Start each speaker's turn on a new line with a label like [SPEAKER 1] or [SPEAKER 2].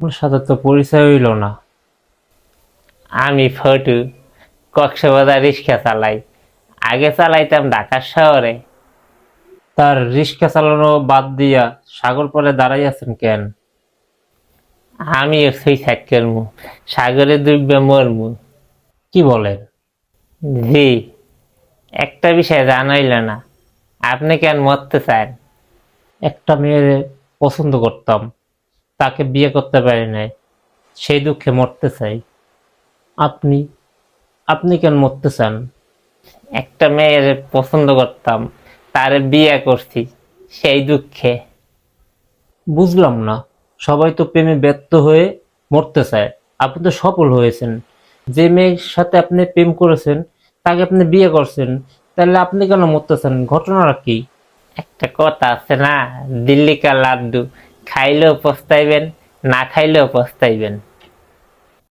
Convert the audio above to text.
[SPEAKER 1] আপনার সাথে তো পরিচয় হইল না।
[SPEAKER 2] আমি ফটু কক্সবাজার রিক্সা চালাই। আগে চালাইতাম ঢাকার শহরে।
[SPEAKER 1] তার রিক্সা চালানো বাদ দিয়া সাগর পরে দাঁড়াই আছেন কেন?
[SPEAKER 2] আমিও সুইসাইড করমু সাগরে ডুববে মরমু।
[SPEAKER 1] কি বলেন?
[SPEAKER 2] জি, একটা বিষয় জানাইল না। আপনি কেন মরতে চান?
[SPEAKER 1] একটা মেয়ের পছন্দ করতাম। তাকে বিয়ে করতে পারি নাই, সেই দুঃখে মরতে চাই। আপনি আপনি কেন মরতে চান?
[SPEAKER 2] একটা মেয়ের পছন্দ করতাম, তার বিয়ে করছি, সেই দুঃখে।
[SPEAKER 1] বুঝলাম না, সবাই তো প্রেমে ব্যর্থ হয়ে মরতে চায়। আপনি তো সফল হয়েছেন। যে মেয়ের সাথে আপনি প্রেম করেছেন, তাকে আপনি বিয়ে করছেন, তাহলে আপনি কেন মরতে চান? ঘটনাটা কি?
[SPEAKER 2] একটা কথা আছে না দিল্লি কা লাড্ডু। খাইলেও পস্তাইবেন না খাইলেও পস্তাইবেন।